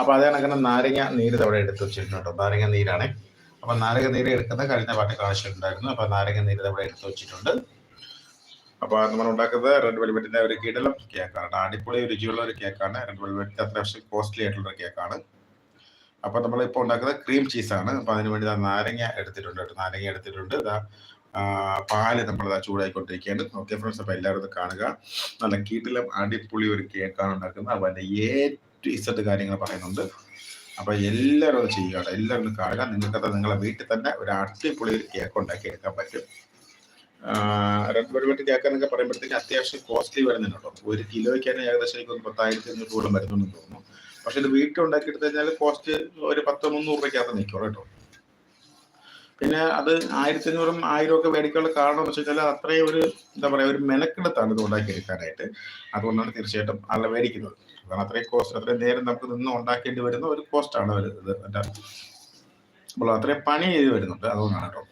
അപ്പോൾ അതേ കണക്കിന് നാരങ്ങ നീര് അവിടെ എടുത്ത് വെച്ചിട്ടുണ്ട് നാരങ്ങ നീരാണ്. അപ്പോൾ നാരങ്ങ നീര് എടുക്കുന്ന കഴിഞ്ഞ പാട്ട് കാണിച്ചിട്ടുണ്ടായിരുന്നു അപ്പോൾ നാരങ്ങ നീര് അവിടെ എടുത്ത് വെച്ചിട്ടുണ്ട്. അപ്പോൾ നമ്മൾ ഉണ്ടാക്കുന്നത് റെഡ് വെൽവെറ്റിന്റെ ഒരു കിടലം കേക്കാണ് അടിപൊളി രുചിയുള്ള ഒരു കേക്കാണ് റെഡ് വെൽവെറ്റ് അത്യാവശ്യം കോസ്റ്റ്ലി ആയിട്ടുള്ള ഒരു കേക്കാണ് അപ്പോൾ ഇപ്പോൾ ഉണ്ടാക്കുന്നത് ക്രീം ചീസാണ് അപ്പോൾ അതിന് വേണ്ടി നാരങ്ങ എടുത്തിട്ടുണ്ട് കേട്ടോ. നാരങ്ങ എടുത്തിട്ടുണ്ട്. ഇതാ പാൽ നമ്മൾ ചൂടായിക്കൊണ്ടിരിക്കുകയാണ്. ഓക്കെ ഫ്രണ്ട്സ് അപ്പോൾ എല്ലാവരും കാണുക. നല്ല കീട്ടിലും അടിപൊളി ഒരു കേക്കാണ് ഉണ്ടാക്കുന്നത്. അതിന്റെ എ ടു ഇസഡ് കാര്യങ്ങൾ പറയുന്നുണ്ട്. അപ്പോൾ എല്ലാവരും അത് ചെയ്യുക എല്ലാവരും കാണുക. നിങ്ങൾക്കത് നിങ്ങളെ വീട്ടിൽ തന്നെ ഒരു അടിപൊളി ഒരു കേക്ക് ഉണ്ടാക്കി എടുക്കാൻ പറ്റും. റെഡ് വെൽവെറ്റ് കേക്ക് എന്നൊക്കെ പറയുമ്പോഴത്തേക്ക് അത്യാവശ്യം കോസ്റ്റ്ലി വരുന്നുണ്ടോ ഒരു കിലോയ്ക്ക് തന്നെ ഏകദേശം എനിക്ക് ഒരു പത്തായിരത്തി അഞ്ഞൂറ് രൂപ വരുന്നുണ്ടെന്ന് തോന്നുന്നു. പക്ഷെ ഇത് വീട്ടിൽ ഉണ്ടാക്കി എടുത്തു കഴിഞ്ഞാൽ കോസ്റ്റ് ഒരു പത്ത് മുന്നൂറ് രൂപയ്ക്കകത്ത് നിൽക്കും കേട്ടോ. പിന്നെ അത് ആയിരത്തി അഞ്ഞൂറും ആയിരം ഒക്കെ മേടിക്കാനുള്ള കാരണം എന്ന് വെച്ചാൽ അത്രയും ഒരു എന്താ പറയുക ഒരു മെനക്കെടുത്താണ് ഇത് ഉണ്ടാക്കിയെടുക്കാനായിട്ട് അതുകൊണ്ടാണ് തീർച്ചയായിട്ടും ആളെ മേടിക്കുന്നത്. കാരണം അത്രയും കോസ്റ്റ് അത്രയും നേരം നമുക്ക് നിന്ന് ഉണ്ടാക്കേണ്ടി വരുന്ന ഒരു കോസ്റ്റാണ് ഇത് മറ്റേ അപ്പോൾ അത്രയും പണി ചെയ്ത് വരുന്നുണ്ട്. അതുകൊണ്ടാണ് കേട്ടോ.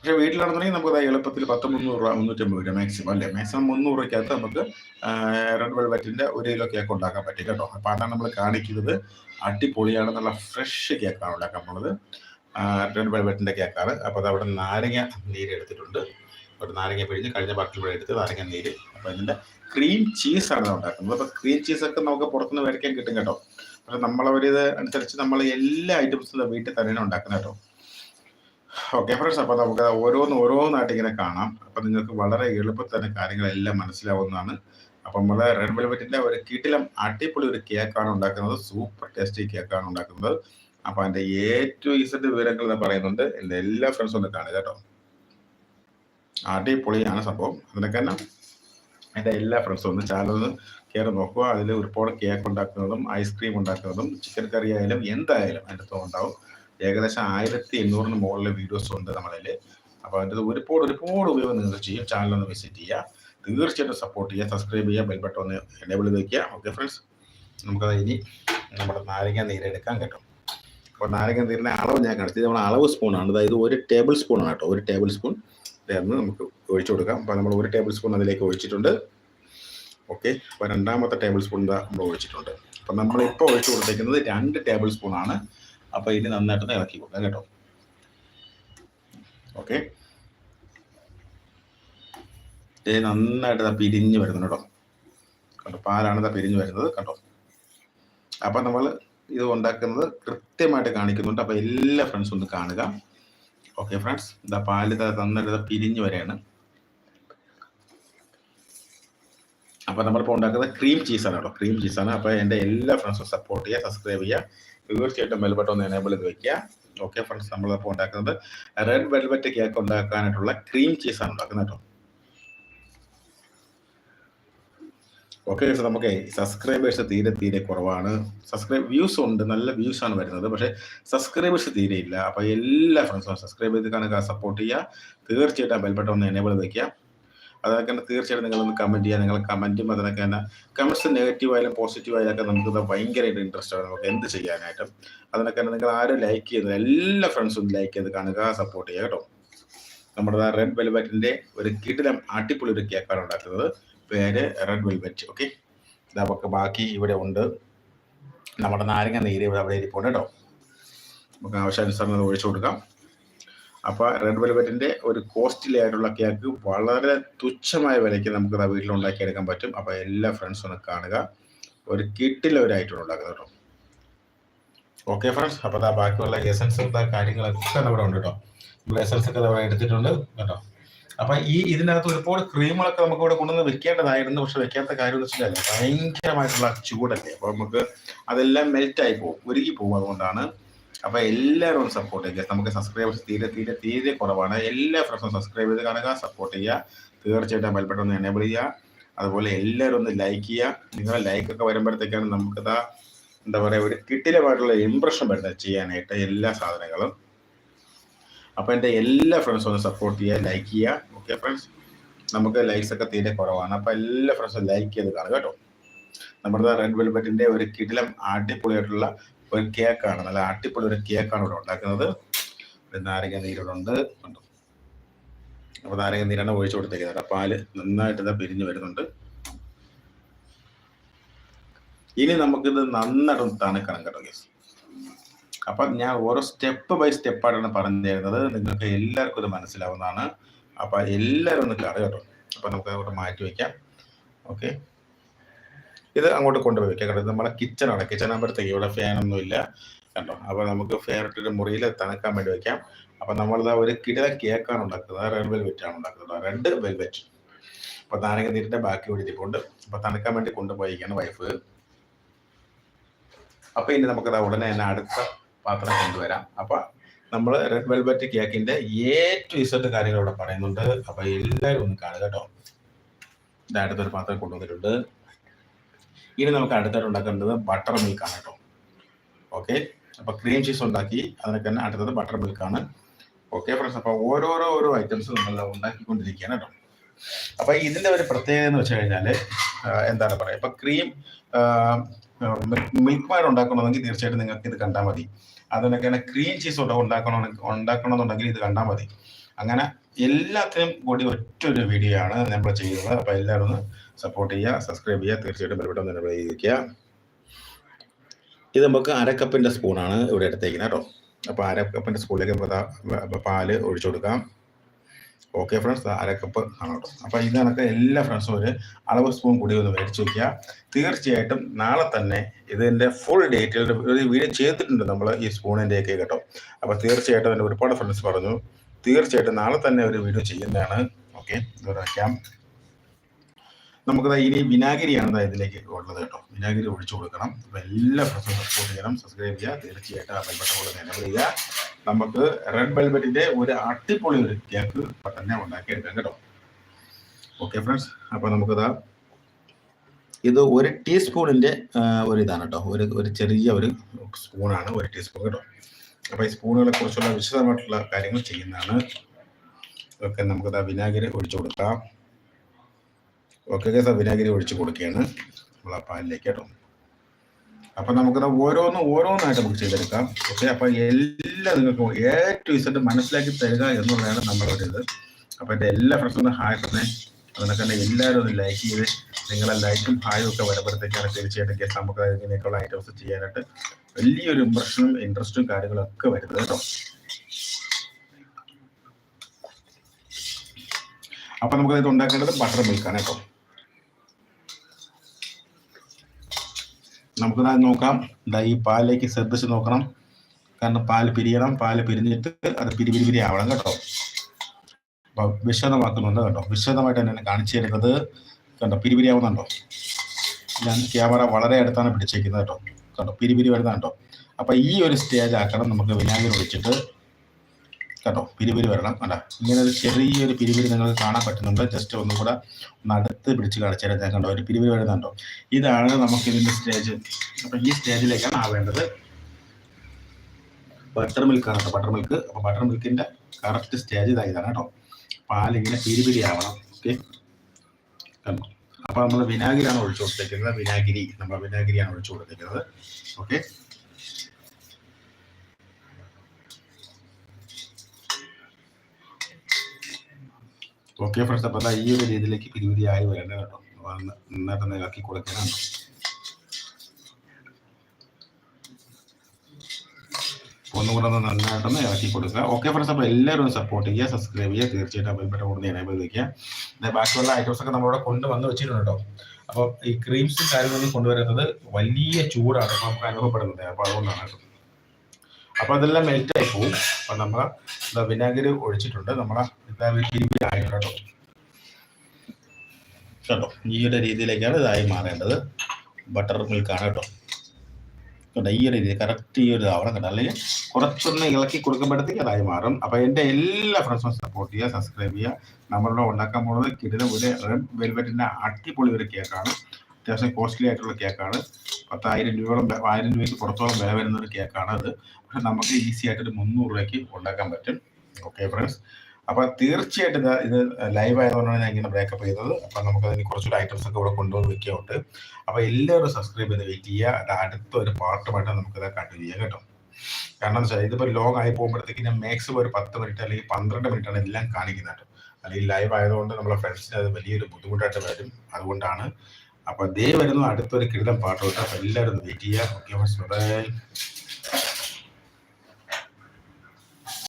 പക്ഷെ വീട്ടിലാണെന്നുണ്ടെങ്കിൽ നമുക്ക് എളുപ്പത്തിൽ പത്ത് മുന്നൂറ് രൂപ മുന്നൂറ്റമ്പത് രൂപ മാക്സിമം അല്ലേ? മാക്സിമം മുന്നൂറ് രൂപയ്ക്കകത്ത് നമുക്ക് റെഡ് വെൽവെറ്റിന്റെ ഒരു കിലോ കേക്ക് ഉണ്ടാക്കാൻ പറ്റും കേട്ടോ. അപ്പൊ അതാണ് നമ്മൾ കാണിക്കുന്നത്. അടിപൊളിയാണ് നല്ല ഫ്രഷ് കേക്കാണ് ഉണ്ടാക്കാൻ പോണത്. റെഡ് വെള്ളവെട്ടിന്റെ കേക്കാണ് അപ്പോൾ അത് അവിടെ നാരങ്ങ നീര് എടുത്തിട്ടുണ്ട്. ഒരു നാരങ്ങ പിഴിഞ്ഞ് കഴിഞ്ഞ ബാക്കി ഇവിടെ എടുത്ത് നാരങ്ങ നീര്. അപ്പോൾ അതിന്റെ ക്രീം ചീസാണ് ഉണ്ടാക്കുന്നത്. അപ്പോൾ ക്രീം ചീസൊക്കെ നമുക്ക് പുറത്തുനിന്ന് വരയ്ക്കാൻ കിട്ടും കേട്ടോ. പക്ഷെ നമ്മളവരിത് അനുസരിച്ച് നമ്മൾ എല്ലാ ഐറ്റംസും വീട്ടിൽ തന്നെയാണ് ഉണ്ടാക്കുന്നത് കേട്ടോ. ഓക്കെ ഫ്രണ്ട്സ് അപ്പോൾ നമുക്ക് ഓരോന്ന് ഓരോന്നായിട്ട് ഇങ്ങനെ കാണാം. അപ്പോൾ നിങ്ങൾക്ക് വളരെ എളുപ്പത്തിൽ തന്നെ കാര്യങ്ങളെല്ലാം മനസ്സിലാവുന്നതാണ്. അപ്പം നമ്മൾ റെഡ് വെൽവെറ്റിന്റെ ഒരു കീട്ടിലും അടിപൊളി ഒരു കേക്കാണ് ഉണ്ടാക്കുന്നത്. സൂപ്പർ ടേസ്റ്റി കേക്കാണ് ഉണ്ടാക്കുന്നത്. അപ്പോൾ അതിന്റെ എ ടു ഇസഡ് വിവരങ്ങൾ എന്ന് പറയുന്നുണ്ട്. എന്റെ എല്ലാ ഫ്രണ്ട്സും ഒന്ന് കാണുക കേട്ടോ. ആട്ടി പൊളിയാണ് സംഭവം. അതിനൊക്കെ തന്നെ എന്റെ എല്ലാ ഫ്രണ്ട്സും ഒന്ന് ചാനൽ ഒന്ന് കയറി നോക്കുക. അതിൽ ഒരുപാട് കേക്ക് ഉണ്ടാക്കുന്നതും ഐസ്ക്രീം ഉണ്ടാക്കുന്നതും ചിക്കൻ കറി ആയാലും എന്തായാലും അതിന്റെ അടുത്ത് ഉണ്ടാവും. ഏകദേശം ആയിരത്തി എണ്ണൂറിന് മുകളിലെ വീഡിയോസ് ഉണ്ട് നമ്മളിൽ അപ്പോൾ അതിന്റെ ഒരുപാട് ഒരുപാട് ഉപയോഗം നിങ്ങൾ ചെയ്യും. ചാനലൊന്ന് വിസിറ്റ് ചെയ്യുക. തീർച്ചയായിട്ടും സപ്പോർട്ട് ചെയ്യുക. സബ്സ്ക്രൈബ് ചെയ്യുക. ബെൽ ബട്ടൺ ഒന്ന് എനേബിൾ ചെയ്ത് വയ്ക്കുക ഓക്കെ ഫ്രണ്ട്സ് നമുക്കത് ഇനി നമ്മുടെ നാരങ്ങ നീരെടുക്കാൻ കേട്ടോ. അപ്പോൾ നാരങ്ങ നീരിന്റെ അളവ് ഞാൻ കാണിച്ചത് നമ്മൾ അളവ് സ്പൂണാണ്. അതായത് ഒരു ടേബിൾ സ്പൂണാണ് കേട്ടോ. ഒരു ടേബിൾ സ്പൂൺ ചേർന്ന് നമുക്ക് ഒഴിച്ചു കൊടുക്കാം. അപ്പോൾ നമ്മൾ ഒരു ടേബിൾ സ്പൂൺ അതിലേക്ക് ഒഴിച്ചിട്ടുണ്ട്. ഓക്കെ. അപ്പോൾ രണ്ടാമത്തെ ടേബിൾ സ്പൂൺ ഇതാ നമ്മൾ ഒഴിച്ചിട്ടുണ്ട്. അപ്പം നമ്മളിപ്പോൾ ഒഴിച്ചു കൊടുത്തേക്കുന്നത് രണ്ട് ടേബിൾ സ്പൂൺ ആണ്. അപ്പോൾ ഇനി നന്നായിട്ട് ഇളക്കി കൊടുക്കാം കേട്ടോ. ഓക്കെ. ഇത് നന്നായിട്ട് പിരിഞ്ഞ് വരുന്നുണ്ട് കേട്ടോ. കണ്ടോ? പാലാണ് പിരിഞ്ഞ് വരുന്നത് കണ്ടോ? അപ്പം നമ്മൾ ഇത് ഉണ്ടാക്കുന്നത് കൃത്യമായിട്ട് കാണിക്കുന്നുണ്ട്. അപ്പോൾ എല്ലാ ഫ്രണ്ട്സും ഒന്ന് കാണുക. ഓക്കെ ഫ്രണ്ട്സ് ഇതാ പാൽ തന്നിട്ട് പിരിഞ്ഞു വരെയാണ്. അപ്പോൾ നമ്മളിപ്പോൾ ഉണ്ടാക്കുന്നത് ക്രീം ചീസാണ് കേട്ടോ. ക്രീം ചീസാണ് അപ്പോൾ എന്റെ എല്ലാ ഫ്രണ്ട്സും സപ്പോർട്ട് ചെയ്യുക സബ്സ്ക്രൈബ് ചെയ്യുക. തീർച്ചയായിട്ടും ബെൽ ബട്ടൺ ഒന്ന് എനേബിൾ ചെയ്ത് വെക്കുക. ഓക്കെ ഫ്രണ്ട്സ് നമ്മളിപ്പോൾ ഉണ്ടാക്കുന്നത് റെഡ് വെൽവെറ്റ് കേക്ക് ഉണ്ടാക്കാനായിട്ടുള്ള ക്രീം ചീസാണ് ഉണ്ടാക്കുന്നത് കേട്ടോ. ഓക്കെ നമുക്ക് സബ്സ്ക്രൈബേഴ്സ് തീരെ തീരെ കുറവാണ്. സബ്സ്ക്രൈബ് വ്യൂസ് ഉണ്ട് നല്ല വ്യൂസ് ആണ് വരുന്നത്. പക്ഷേ സബ്സ്ക്രൈബേഴ്സ് തീരെ ഇല്ല. അപ്പോൾ എല്ലാ ഫ്രണ്ട്സും സബ്സ്ക്രൈബ് ചെയ്ത് കാണുക സപ്പോർട്ട് ചെയ്യുക. തീർച്ചയായിട്ടും ആ ബെൽബട്ടൺ ഒന്ന് എനേബിൾ വയ്ക്കുക അതൊക്കെ തീർച്ചയായിട്ടും നിങ്ങളൊന്ന് കമന്റ് ചെയ്യുക. നിങ്ങൾ കമന്റും അതിനൊക്കെ തന്നെ കമന്റ്സ് നെഗറ്റീവ് ആയാലും പോസിറ്റീവ് ആയാലും ഒക്കെ നമുക്ക് ഭയങ്കരമായിട്ട് ഇൻട്രസ്റ്റ് ആണ്. നമുക്ക് എന്ത് ചെയ്യാനായിട്ടും. അതിനൊക്കെ തന്നെ നിങ്ങൾ ആരും ലൈക്ക് ചെയ്ത് എല്ലാ ഫ്രണ്ട്സും ലൈക്ക് ചെയ്ത് കാണുക സപ്പോർട്ട് ചെയ്യുക കേട്ടോ. നമ്മുടെ റെഡ് വെൽവെറ്റിന്റെ ഒരു കിടിലം അടിപൊളി ഒരു കേക്കാണ് ഉണ്ടാക്കുന്നത്. പേര് റെഡ് വെൽവെറ്റ് ഓക്കെ ഇതൊക്കെ ബാക്കി ഇവിടെ ഉണ്ട്. നമ്മുടെ നാരങ്ങ നീര് ഇവിടെ അവിടെ ഇരിപ്പുണ്ട് കേട്ടോ. നമുക്ക് ആവശ്യാനുസരണം അത് ഒഴിച്ചു കൊടുക്കാം. അപ്പോൾ റെഡ് വെൽവെറ്റിന്റെ ഒരു കോസ്റ്റ്ലി ആയിട്ടുള്ള കേക്ക് വളരെ തുച്ഛമായ വിലയ്ക്ക് നമുക്ക് വീട്ടിൽ ഉണ്ടാക്കിയെടുക്കാൻ പറ്റും. അപ്പോൾ എല്ലാ ഫ്രണ്ട്സും ഒന്ന് കാണുക. ഒരു കിട്ടിലൊരായിട്ടുള്ള ഉണ്ടാക്കുന്നത് കേട്ടോ. ഓക്കെ ഫ്രണ്ട്സ് അപ്പോൾ ബാക്കിയുള്ള എസൻസ് കാര്യങ്ങളൊക്കെ നമ്മുടെ ഉണ്ട് കേട്ടോ. നമ്മൾ എസൻസ് ഒക്കെ അവിടെ എടുത്തിട്ടുണ്ട് കേട്ടോ. അപ്പൊ ഈ ഇതിനകത്ത് ഒരുപാട് ക്രീമുകളൊക്കെ നമുക്ക് ഇവിടെ കൊണ്ടുവന്ന് വെക്കേണ്ടതായിരുന്നു. പക്ഷെ വെക്കാത്ത കാര്യം എന്ന് വെച്ചാൽ ഭയങ്കരമായിട്ടുള്ള ചൂടല്ലേ? അപ്പൊ നമുക്ക് അതെല്ലാം മെൽറ്റ് ആയി പോകും ഒരുക്കി പോകും അതുകൊണ്ടാണ്. അപ്പൊ എല്ലാവരും ഒന്ന് സപ്പോർട്ട് ചെയ്യുക. നമുക്ക് സബ്സ്ക്രൈബേഴ്സ് തീരെ തീരെ തീരെ കുറവാണ്. എല്ലാ ഫ്രണ്ട്സും സബ്സ്ക്രൈബ് ചെയ്ത് കാണുക സപ്പോർട്ട് ചെയ്യുക. തീർച്ചയായിട്ടും ബെൽബട്ടൺ ഒന്ന് എനേബിൾ ചെയ്യുക. അതുപോലെ എല്ലാവരും ഒന്ന് ലൈക്ക് ചെയ്യുക. നിങ്ങളുടെ ലൈക്ക് ഒക്കെ വരുമ്പോഴത്തേക്കാണ് നമുക്കിതാ എന്താ പറയുക ഒരു കിട്ടിലമായിട്ടുള്ള ഇമ്പ്രഷൻ വരുന്നത് ചെയ്യാനായിട്ട് എല്ലാ സാധനങ്ങളും. അപ്പോൾ എന്റെ എല്ലാ ഫ്രണ്ട്സും ഒന്ന് സപ്പോർട്ട് ചെയ്യുക ലൈക്ക് ചെയ്യുക. ഓക്കെ ഫ്രണ്ട്സ് നമുക്ക് ലൈക്സ് ഒക്കെ തീരെ കുറവാണ്. അപ്പോൾ എല്ലാ ഫ്രണ്ട്സും ലൈക്ക് ചെയ്ത് കാണുക കേട്ടോ. നമ്മുടെ റെഡ് വെൽബറ്റിന്റെ ഒരു കിടിലം അടിപൊളിയായിട്ടുള്ള ഒരു കേക്കാണ് നല്ല അടിപൊളി ഒരു കേക്കാണ് ഇവിടെ ഉണ്ടാക്കുന്നത്. നാരങ്ങ നീരുണ്ട്. കണ്ടോ? അപ്പോൾ നാരങ്ങ നീരാണ് ഒഴിച്ചു കൊടുത്തേക്കുന്നത് പാൽ നന്നായിട്ട് ഇതാ പിരിഞ്ഞു വരുന്നുണ്ട്. ഇനി നമുക്കിത് നന്നായിട്ട് തണുക്കണം കേട്ടോ ഗസ് അപ്പൊ ഞാൻ ഓരോ സ്റ്റെപ്പ് ബൈ സ്റ്റെപ്പായിട്ടാണ് പറഞ്ഞു തരുന്നത് നിങ്ങൾക്ക് എല്ലാവർക്കും ഇത് മനസ്സിലാവുന്നതാണ്. അപ്പൊ എല്ലാവരും ഒന്ന് കറി കേട്ടോ. അപ്പൊ നമുക്ക് അങ്ങോട്ട് മാറ്റി വെക്കാം. ഓക്കെ. ഇത് അങ്ങോട്ട് കൊണ്ടുപോയി വെക്കാം കേട്ടോ. നമ്മളെ കിച്ചണാണ് ആകുമ്പോഴത്തേക്ക് ഇവിടെ ഫാനൊന്നും ഇല്ല. കണ്ടോ? അപ്പൊ നമുക്ക് ഇട്ടിട്ട് മുറിയിൽ തണുക്കാൻ വേണ്ടി വെക്കാം. അപ്പൊ നമ്മളിതാ ഒരു കിട കേക്കാണ് ഉണ്ടാക്കുന്നത്. റെഡ് വെൽവെറ്റ് ആണ് ഉണ്ടാക്കുന്നത് റെഡ് വെൽവെറ്റ് അപ്പൊ നാരങ്ങ നീരിന്റെ ബാക്കി ഒഴിച്ചിട്ടുണ്ട് അപ്പൊ തണുക്കാൻ വേണ്ടി കൊണ്ടുപോയിരിക്കുകയാണ് വൈഫ് അപ്പൊ ഇനി നമുക്കത് ഉടനെ തന്നെ അടുത്ത പാത്രം കൊണ്ടുവരാം. അപ്പൊ നമ്മൾ റെഡ് വെൽവെറ്റ് കേക്കിന്റെ എ ടു ഇസഡ് കാര്യങ്ങൾ ഇവിടെ പറയുന്നുണ്ട്. അപ്പൊ എല്ലാവരും ഒന്ന് കാണുക കേട്ടോ. അടുത്തൊരു പാത്രം കൊണ്ടുവന്നിട്ടുണ്ട്. ഇനി നമുക്ക് അടുത്തായിട്ട് ഉണ്ടാക്കേണ്ടത് ബട്ടർ മിൽക്ക് ആണ് കേട്ടോ. ഓക്കെ അപ്പൊ ക്രീം ചീസ് ഉണ്ടാക്കി അതിനൊക്കെ തന്നെ അടുത്തത് ബട്ടർ മിൽക്ക് ആണ്. ഓക്കെ ഫ്രണ്ട്സ് അപ്പൊ ഓരോരോ ഓരോ ഐറ്റംസ് നമ്മൾ ഉണ്ടാക്കിക്കൊണ്ടിരിക്കുകയാണ് കേട്ടോ. അപ്പൊ ഇതിന്റെ ഒരു പ്രത്യേകത എന്ന് വെച്ച് കഴിഞ്ഞാൽ എന്താണ് പറയാ ഇപ്പൊ ക്രീം മിൽക്ക് മാഡ് ഉണ്ടാക്കണമെങ്കിൽ തീർച്ചയായിട്ടും നിങ്ങൾക്ക് ഇത് കണ്ടാൽ മതി. അതുപോലെ ക്രീം ചീസ് ഉണ്ടാക്കണം ഉണ്ടാക്കണമെന്നുണ്ടെങ്കിൽ ഇത് കണ്ടാൽ മതി. അങ്ങനെ എല്ലാത്തിനും കൂടി ഒറ്റ ഒരു വീഡിയോ ആണ് നമ്മൾ ചെയ്യുന്നത്. അപ്പൊ എല്ലാവരും ഒന്ന് സപ്പോർട്ട് ചെയ്യുക സബ്സ്ക്രൈബ് ചെയ്യുക തീർച്ചയായിട്ടും തന്നെ ഉപയോഗിക്കുക ഇത് നമുക്ക് അരക്കപ്പിന്റെ സ്പൂണാണ് ഇവിടെ എടുത്തേക്കുന്നത് കേട്ടോ. അപ്പൊ അരക്കപ്പിന്റെ സ്പൂണിലേക്ക് പാൽ ഒഴിച്ചു കൊടുക്കാം. ഓക്കെ ഫ്രണ്ട്സ് അരക്കപ്പ് ആണ് കേട്ടോ. അപ്പൊ ഇത് എല്ലാ ഫ്രണ്ട്സും ഒരു അളവ് സ്പൂൺ കൂടി ഒന്ന് മേടിച്ച് വെക്കുക. തീർച്ചയായിട്ടും നാളെ തന്നെ ഇതിന്റെ ഫുൾ ഡീറ്റെയിൽ ഒരു വീഡിയോ ചെയ്തിട്ടുണ്ട് നമ്മൾ ഈ സ്പൂണിന്റെ ഒക്കെ കേട്ടോ. അപ്പൊ തീർച്ചയായിട്ടും എന്റെ ഒരുപാട് ഫ്രണ്ട്സ് പറഞ്ഞു. തീർച്ചയായിട്ടും നാളെ തന്നെ ഒരു വീഡിയോ ചെയ്യുന്നതാണ്. ഓക്കെ ഇത് വയ്ക്കാം നമുക്ക് ഇനി വിനാഗിരിയാണ് ഇതിലേക്ക് ഉള്ളത് കേട്ടോ. വിനാഗിരി ഒഴിച്ചു കൊടുക്കണം. എല്ലാ പ്രശ്നവും സപ്പോർട്ട് ചെയ്യണം. സബ്സ്ക്രൈബ് ചെയ്യുക. തീർച്ചയായിട്ടും ആ ബെൽബട്ടം കൂടെ എനേബിൾ ചെയ്യുക. നമുക്ക് റെഡ് ബെൽബറ്റിന്റെ ഒരു അടിപൊളി ഒരു കേക്ക് ഇപ്പൊ തന്നെ ഉണ്ടാക്കി എടുക്കാം കേട്ടോ. ഓക്കെ ഫ്രണ്ട്സ് അപ്പൊ നമുക്കിതാ ഇത് ഒരു ടീസ്പൂണിന്റെ ഒരു ഇതാണ് കേട്ടോ. ഒരു ഒരു ചെറിയ ഒരു സ്പൂണാണ് ഒരു ടീസ്പൂൺ കേട്ടോ. അപ്പൊ ഈ സ്പൂണുകളെ കുറിച്ചുള്ള വിശദമായിട്ടുള്ള കാര്യങ്ങൾ ചെയ്യുന്നതാണ്. ഓക്കെ നമുക്കിതാ വിനാഗിരി ഒഴിച്ചു കൊടുക്കാം. ഓക്കെ കേസ് വിനാഗിരി ഒഴിച്ചു കൊടുക്കുകയാണ് നമ്മൾ ആ കേട്ടോ. അപ്പൊ നമുക്കത് ഓരോന്ന് ഓരോന്നായിട്ട് നമുക്ക് ചെയ്തെടുക്കാം. ഓക്കെ അപ്പൊ എല്ലാം നിങ്ങൾക്ക് എ ടു മനസ്സിലാക്കി തരിക എന്നുള്ളതാണ് നമ്മുടെ ഒരു ഇത്. അപ്പൊ എന്റെ എല്ലാ ഫ്രണ്ട്സും ഹായ് തന്നെ അതിനൊക്കെ തന്നെ എല്ലാവരും ഒന്ന് ലൈക്ക് ചെയ്ത് നിങ്ങളെ ലൈക്കും ഹായും ഒക്കെ വരുമ്പോഴത്തേക്കാണ് തീർച്ചയായിട്ടും കേസ് നമുക്ക് ഇങ്ങനെയൊക്കെയുള്ള ഐറ്റംസ് ചെയ്യാനായിട്ട് വലിയൊരു ഇമ്പ്രഷനും ഇൻട്രസ്റ്റും കാര്യങ്ങളും ഒക്കെ വരുന്നത് കേട്ടോ. അപ്പൊ നമുക്ക് ഇത് ഉണ്ടാക്കേണ്ടത് ബട്ടർ മിൽക്കാണ് കേട്ടോ. നമുക്കിതാ നോക്കാം. ഈ പാലിലേക്ക് ശ്രദ്ധിച്ച് നോക്കണം. കാരണം പാൽ പിരിയണം. പാൽ പിരിഞ്ഞിട്ട് അത് പിരി പിരി പിരി ആവണം കേട്ടോ. അപ്പൊ വിശദമാക്കുന്നുണ്ട് കേട്ടോ. വിശദമായിട്ട് തന്നെ കാണിച്ചു തരുന്നത് കണ്ടോ? പിരി പിരി ആവുന്നുണ്ടോ? ഞാൻ ക്യാമറ വളരെ അടുത്താണ് പിടിച്ചേക്കുന്നത് കേട്ടോ. കണ്ടോ? പിരി പിരി വരുന്ന കേട്ടോ. അപ്പൊ ഈ ഒരു സ്റ്റേജ് ആക്കണം നമുക്ക് വിനാഗിരി ഒഴിച്ചിട്ട് കേട്ടോ പിരിപിരി വരണം അല്ല. ഇങ്ങനെ ഒരു ചെറിയൊരു പിരിപിരി നിങ്ങൾക്ക് കാണാൻ പറ്റുന്നുണ്ട്. ജസ്റ്റ് ഒന്നും കൂടെ ഒന്ന് അടുത്ത് പിടിച്ച് കാണിച്ചാൽ ഞാൻ കണ്ടോ ഒരു പിരിപിരി വരുന്നുണ്ടോ ഇതാണ് നമുക്ക് ഇതിന്റെ സ്റ്റേജ് അപ്പൊ ഈ സ്റ്റേജിലേക്കാണ് ആവേണ്ടത് ബട്ടർ മിൽക്ക് ആണ് ബട്ടർ മിൽക്ക് അപ്പൊ ബട്ടർ മിൽക്കിന്റെ കറക്റ്റ് സ്റ്റേജ് ഇതായതാണ് കേട്ടോ. പാലിങ്ങനെ പിരിപിരി ആവണം ഓക്കെ കണ്ടോ? അപ്പൊ നമ്മൾ വിനാഗിരിയാണ് ഒഴിച്ചു കൊടുത്തേക്കുന്നത്. വിനാഗിരി നമ്മൾ വിനാഗിരിയാണ് ഒഴിച്ചു കൊടുത്തേക്കുന്നത് ഓക്കെ ഓക്കെ ഫ്രണ്ട്സ് അപ്പോൾ ഈ ഒരു രീതിയിലേക്ക് ആയി വരേണ്ടത് കേട്ടോ. നന്നായിട്ട് ഇളക്കി കൊടുക്കാനാണ് ഒന്നുകൂടെ ഒന്ന് നന്നായിട്ടൊന്ന് ഇറക്കി കൊടുക്കുക. ഓക്കെ ഫ്രണ്ട്സ് അപ്പോൾ എല്ലാവരും ഒന്ന് സപ്പോർട്ട് ചെയ്യുക സബ്സ്ക്രൈബ് ചെയ്യുക തീർച്ചയായിട്ടും അപ്പോൾ ഇവിടെ കൂടെ എനേബിൾ വയ്ക്കുക ബാക്കിയുള്ള ഐറ്റംസ് ഒക്കെ നമ്മളിവിടെ കൊണ്ടുവന്ന് വെച്ചിട്ടുണ്ട് കേട്ടോ. അപ്പോൾ ഈ ക്രീംസും കാര്യങ്ങളൊന്നും കൊണ്ടുവരുന്നത് വലിയ ചൂടാണ് അപ്പോൾ നമുക്ക് അനുഭവപ്പെടുന്നത്. അപ്പോൾ അതുകൊണ്ടാണ് കേട്ടോ. അപ്പോൾ അതെല്ലാം മെൽറ്റ് ആയി പോകും അപ്പോൾ നമ്മൾ എന്താ വിനാഗിരി ഒഴിച്ചിട്ടുണ്ട്. നമ്മളെ കേട്ടോ. കേട്ടോ? ഈയുടെ രീതിയിലേക്കാണ് ഇതായി മാറേണ്ടത്. ബട്ടർ മിൽക്കാണ് കേട്ടോ കേട്ടോ. ഈ ഒരു രീതി കറക്റ്റ് ഈ ഒരു ഇതാവണം കേട്ടോ. അല്ലെങ്കിൽ കുറച്ചൊന്ന് ഇളക്കി കൊടുക്കുമ്പോഴത്തേക്ക് അതായി മാറും. അപ്പൊ എന്റെ എല്ലാ ഫ്രണ്ട്സും സപ്പോർട്ട് ചെയ്യുക സബ്സ്ക്രൈബ് ചെയ്യുക. നമ്മളിവിടെ ഉണ്ടാക്കാൻ പോകുന്നത് കിടില ഒരു റെഡ് വെൽവെറ്റിന്റെ അടിപൊളി ഒരു കേക്കാണ് അത്യാവശ്യം കോസ്റ്റ്ലി ആയിട്ടുള്ള കേക്കാണ് പത്തായിരം രൂപയോളം ആയിരം രൂപയ്ക്ക് പുറത്തോളം വില വരുന്ന ഒരു കേക്കാണ് അത്. പക്ഷെ നമുക്ക് ഈസി ആയിട്ട് ഒരു മുന്നൂറ് രൂപയ്ക്ക് ഉണ്ടാക്കാൻ പറ്റും. ഓക്കെ ഫ്രണ്ട്സ് അപ്പൊ തീർച്ചയായിട്ടും ഇത് ഇത് ലൈവ് ആയതുകൊണ്ടാണ് ഞാൻ ഇങ്ങനെ ബ്രേക്കപ്പ് ചെയ്തത്. അപ്പൊ നമുക്ക് അതിന് കുറച്ചൊരു ഐറ്റംസ് ഒക്കെ ഇവിടെ കൊണ്ടുവന്ന് വെക്കുന്നുണ്ട് അപ്പൊ എല്ലാവരും സബ്സ്ക്രൈബ് ചെയ്ത് വെയിറ്റ് ചെയ്യുക. അടുത്ത ഒരു പാർട്ടുമായിട്ട് നമുക്ക് ഇത് കണ്ടിന്യൂ ചെയ്യാം കേട്ടോ. കാരണം വെച്ചാൽ ഇതിപ്പോ ലോങ് ആയി പോകുമ്പോഴത്തേക്ക് ഞാൻ മാക്സിമം ഒരു പത്ത് മിനിറ്റ് അല്ലെങ്കിൽ പന്ത്രണ്ട് മിനിറ്റ് ആണ് എല്ലാം കാണിക്കുന്നത് അല്ലെങ്കിൽ ലൈവ് ആയതുകൊണ്ട് നമ്മളെ ഫ്രണ്ട്സിന് അത് വലിയൊരു ബുദ്ധിമുട്ടായിട്ട് വരും. അതുകൊണ്ടാണ് അപ്പൊ ദേ വരുന്ന അടുത്തൊരു കിടിലം പാട്ടോട്ട് അപ്പൊ എല്ലാവരും വെയിറ്റ് ചെയ്യുക. ഓക്കെ